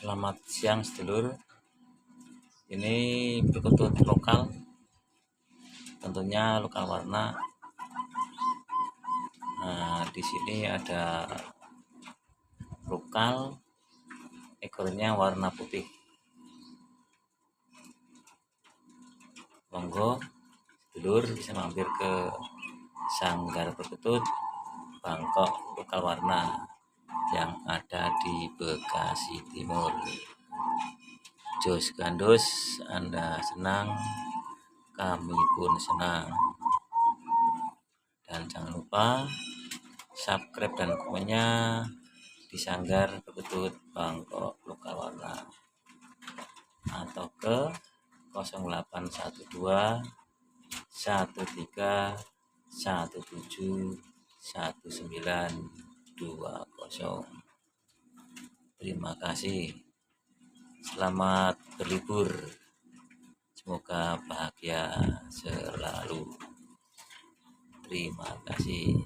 Selamat siang sedulur. Ini berkutut lokal. Tentunya lokal warna. Nah, di sini ada lokal ekornya warna putih. Monggo sedulur bisa mampir ke Sanggar Perkutut Bangkok lokal warna yang ada di Bekasi Timur. Jos Gandos, Anda senang, kami pun senang. Dan jangan lupa subscribe dan komennya di Sanggar Beketut Bangkok Lokal Warna atau ke 0812 13 17 19 20 terima kasih. Selamat berlibur. Semoga bahagia selalu. Terima kasih